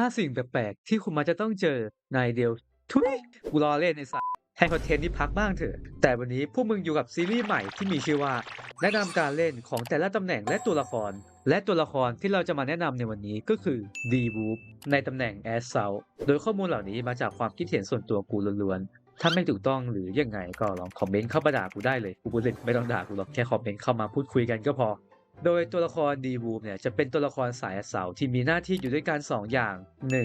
5สิ่งแปลกๆ ที่คุณมักจะต้องเจอในเดียว ทุยกูรอเล่นไอ้สัสแทนคอนเทนต์นี้พักบ้างเถอะ แต่วันนี้พวกมึงอยู่กับซีรีส์ใหม่ที่มีชื่อว่า แนะนำการเล่นของแต่ละตำแหน่งและตัวละคร และตัวละครที่เราจะมาแนะนำในวันนี้ก็คือ D w o o p ในตำแหน่ง As s o u โดยข้อมูลเหล่านี้มาจากความคิดเห็นส่วนตัวกูล้วนๆ ถ้าไม่ถูกต้องหรือยังไงก็ลองคอมเมนต์เข้ามาด่ากูได้เลย กูเล่นไม่ต้องด่ากูหรอกแค่คอมเมนต์เข้ามาพูดคุยกันก็พอ โดยตัวละครดีวูมเนี่ยจะเป็นตัวละครสายเสาที่มีหน้าที่อยู่ด้วยกัน2อย่าง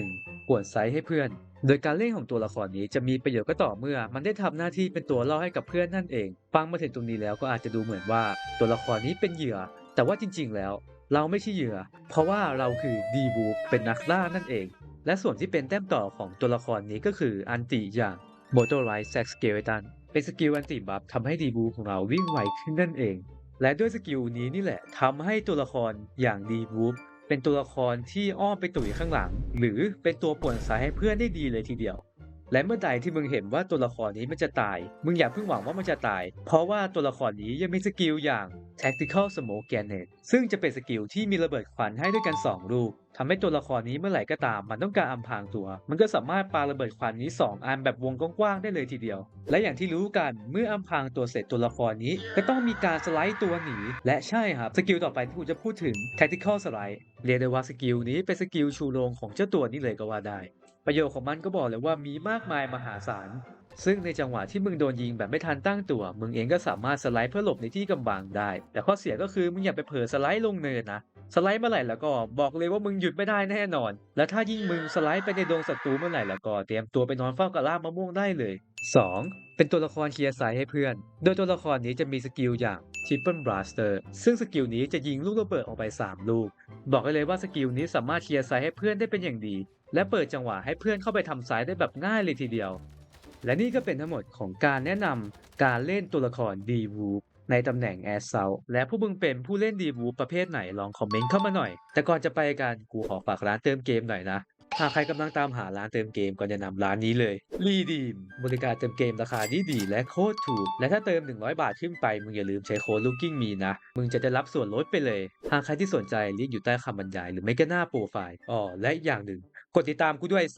1. ป่วนไซส์ให้เพื่อน โดยการเล่นของตัวละครนี้จะมีประโยชน์ก็ต่อเมื่อ มันได้ทำหน้าที่เป็นตัวล่อให้กับเพื่อนนั่นเองฟังมาถึงตรงนี้แล้วก็อาจจะดูเหมือนว่า ตัวละครนี้เป็นเหยื่อ แต่ว่าจริง ๆ แล้ว เราไม่ใช่เหยื่อ เพราะว่าเราคือดีวูมเป็นนักล่านั่นเอง และส่วนที่เป็นแต้มต่อของตัวละครนี้ก็คืออันติอย่าง m o t o r i z e Sex Skeleton เป็นสกิลอันติบัฟทำให้ดีบูของเราวิ่งไวขึ้นนั่นเอง และด้วยสกิลนี้นี่แหละทำให้ตัวละครอย่างดีบูฟเป็นตัวละครที่อ้อมไปตุ๋ยข้างหลัง หรือเป็นตัวป่วนสายให้เพื่อนได้ดีเลยทีเดียว และเมื่อใดที่มึงเห็นว่าตัวละครนี้มันจะตาย มึงอย่าเพิ่งหวังว่ามันจะตาย เพราะว่าตัวละครนี้ยังมีสกิลอย่าง Tactical Smoke Grenade ซึ่งจะเป็นสกิลที่มีระเบิดควันให้ด้วยกัน 2 ลูกทำให้ตัวละครนี้เมื่อไหร่ก็ตาม มันต้องการอำพรางตัว มันก็สามารถปาระเบิดควันนี้ 2 อันแบบวงกว้างๆได้เลยทีเดียว และอย่างที่รู้กันเมื่ออำพรางตัวเสร็จตัวละครนี้ ก็ต้องมีการสไลด์ตัวหนี และใช่ครับสกิลต่อไปที่ผมจะพูดถึง Tactical Slide เรียกได้ว่าสกิลนี้เป็นสกิลชูโรงของเจ้าตัวนี้เลยก็ว่าได้ ประโยชน์ของมันก็บอกเลยว่ามีมากมายมหาศาล ซึ่งในจังหวะที่มึงโดนยิงแบบไม่ทันตั้งตัว มึงเองก็สามารถสไลด์เพื่อหลบในที่กำบังได้ แต่ข้อเสียก็คือมึงอย่าไปเผลอสไลด์ลงเนินนะ สไลด์เมื่อไหร่แล้วก็บอกเลยว่ามึงหยุดไม่ได้แน่นอน และถ้ายิ่งมึงสไลด์ไปในดวงศัตรูเมื่อไหร่แล้วก็เตรียมตัวไปนอนเฝ้ากระลามะม่วงได้เลย 2. เป็นตัวละครเคลียร์ไซด์ให้เพื่อน โดยตัวละครนี้จะมีสกิลอย่าง Triple Blaster ซึ่งสกิลนี้จะยิงลูกระเบิดออกไป 3 ลูก บอกเลยว่าสกิลนี้สามารถเคลียร์ไซด์ให้เพื่อนได้เป็นอย่างดี และเปิดจังหวะให้เพื่อนเข้าไปทำไซด์ได้แบบง่ายเลยทีเดียว และนี่ก็เป็นทั้งหมดของการแนะนำการเล่นตัวละคร d w o o p ในตำแหน่ง a s s a u และผู้มึงเป็นผู้เล่น d w o o p ประเภทไหนลองคอมเมนต์เข้ามาหน่อย แต่ก่อนจะไปกันกูขอฝากร้านเติมเกมหน่อยนะหากใครกำลังตามหาร้านเติมเกมก็แนะนำร้านนี้เลยรีดีมบริการเติมเกมราคาดีดีและโคตรถูก และถ้าเติม 100 บาทขึ้นไป มึงอย่าลืมใช้โค้ด Looking Me นะ มึงจะได้รับส่วนลดไปเลย หากใครที่สนใจลิงก์อยู่ใต้คำบรรยาย หรือไม่ก็หน้าโปรไฟล์อ๋อและอีกอย่างหนึ่ง กดติดตามกูด้วยซะ